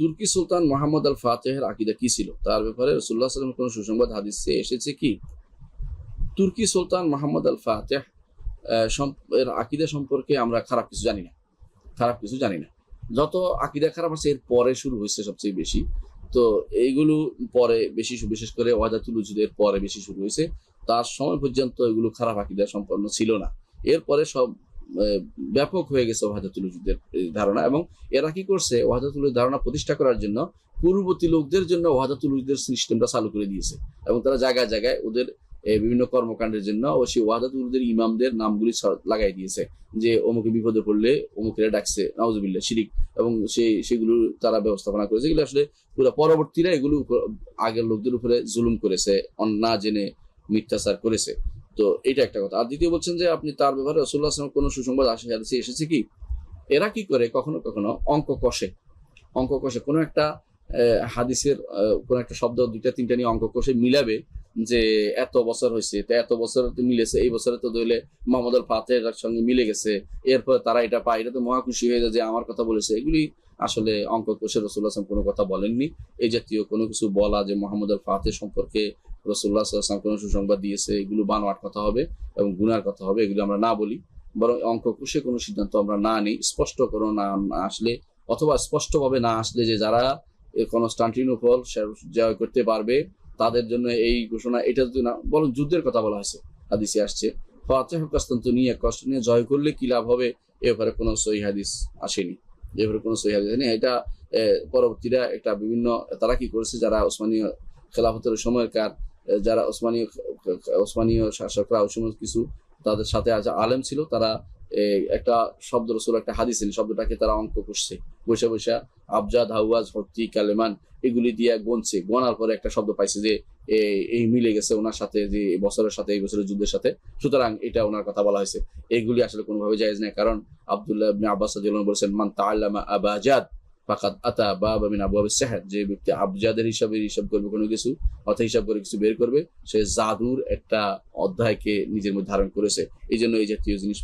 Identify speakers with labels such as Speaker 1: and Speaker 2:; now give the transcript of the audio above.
Speaker 1: তুর্কি সুলতান মোহাম্মদ আল ফাতেহের আকিদা কি ছিল? তার ব্যাপারে রসুল্লাহ সাল্লাম কোন সুসংবাদ হাদিসে এসেছে কি? তুর্কি সুলতান মোহাম্মদ আল ফাতেহ এর আকিদা সম্পর্কে আমরা খারাপ কিছু জানি না। খারাপ কিছু জানি না। যত আকিদা খারাপ আছে, এর পরে শুরু হয়েছে সবচেয়ে বেশি। তো এইগুলো পরে বেশি বিশেষ করে ওয়াজাতুল উজুদের পরে বেশি শুরু হয়েছে। তার সময় পর্যন্ত এগুলো খারাপ আকিদা সম্পন্ন ছিল না। এরপরে সব ব্যাপক হয়ে গেছে ওয়াহাদাতুল উজুদের ধারণা এবং এরা কি করছে? ওয়াহাদাতুল ধারণা প্রতিষ্ঠা করার জন্য পূর্ববর্তী লোকদের জন্য ওয়াহাদাতুল উজুদের সিস্টেমটা চালু করে দিয়েছে এবং তারা জায়গায় জায়গায় ওদের বিভিন্ন কর্মকাণ্ডের জন্য ও সেই ওয়াহাদাতুল উজুদের ইমামদের নামগুলি লাগাই দিয়েছে যে অমুকে বিপদে পড়লে অমুকেরা ডাকছে, নাউজুবিল্লাহ, শিরিক এবং সেই সেগুলো তারা ব্যবস্থাপনা করেছে। এগুলো আসলে পুরো পরবর্তীরা এগুলো আগের লোকদের উপরে জুলুম করেছে না জেনে মিথ্যাচার করেছে। তো এটা একটা কথা। আর দ্বিতীয় বলছেন যে আপনি তার ব্যাপারে রসুল্লাহ আসলাম কোনো সুসংবাদ আসে, হাদিসে এসেছে কি? এরা কি করে? কখনো কখনো অঙ্ক কষে। অঙ্ক কষে। কোনো একটা হাদিসের কোনো একটা শব্দ দুইটা, তিনটা নিয়ে অঙ্ক কষে মিলাবে যে এত বছর হয়েছে, তো এত বছর তো মিলেছে, এই বছরে তো ধরলে মোহাম্মদ আল ফাতের সঙ্গে মিলে গেছে, এরপর তারা এটা পায়। এটা তো মহা খুশি হয়ে যায় যে আমার কথা বলেছে। এগুলি আসলে অঙ্ক কোষে রসুল্লাহ আসলাম কোনো কথা বলেননি। এই জাতীয় কোনো কিছু বলা যে মোহাম্মদ আল ফাতে সম্পর্কে রসুল্লাহ আসলাম কোনো সুসংবাদ দিয়েছে, এগুলো বানোয়ার কথা হবে এবং গুনার কথা হবে, এগুলো আমরা না বলি। বরং অঙ্ক কোষে কোনো সিদ্ধান্ত আমরা না নিই, স্পষ্ট কোনো না আসলে অথবা স্পষ্টভাবে না আসলে যে যারা কনস্টান্টিনোপল জয় করতে পারবে, তাদের জন্য এই ঘোষণা, এটা যদি না, বরং যুদ্ধের কথা বলা হয়েছে, হাদিসে আসছে। ফাতেহ কস্তান্তনিয়া কষ্ট নিয়ে জয় করলে কি লাভ হবে? এ ব্যাপারে কোনো সহি হাদিস আসেনি। এ ব্যাপারে কোনো সহি হাদিস এটা পরবর্তীরা একটা বিভিন্ন, তারা কি করেছে? যারা ওসমানীয় খেলাফতের সময়কার যারা ওসমানীয় ওসমানীয় শাসকরা ওই কিছু তাদের সাথে আজ আলেম ছিল, তারা একটা শব্দ রসুল একটা হাদিস শব্দটাকে তারা অঙ্ক করছে। বসে বসে আবজাদ, হাওয়াজ হর্তি কালেমান এগুলি দিয়ে গনছে। গনার পরে একটা শব্দ পাইছে যে এই মিলে গেছে ওনার সাথে, যে বছরের সাথে, এই বছরের যুদ্ধের সাথে। সুতরাং এটা ওনার কথা বলা হয়েছে। এইগুলি আসলে কোনোভাবে জায়েজ নেই কারণ আব্দুল্লাহ আব্বাস বলেছেন, মান তাআল্লামা আবাজাদ ফাকাদ আতা বা মিন আবওয়াবিস সিহর যে ব্যক্তি আবজাদের হিসাবে হিসাব করবে কোনো কিছু অর্থাৎ হিসাব করে কিছু বের করবে, সে জাদুর একটা অধ্যায়কে নিজের মধ্যে ধারণ করেছে। এই জন্য এই জাতীয় জিনিস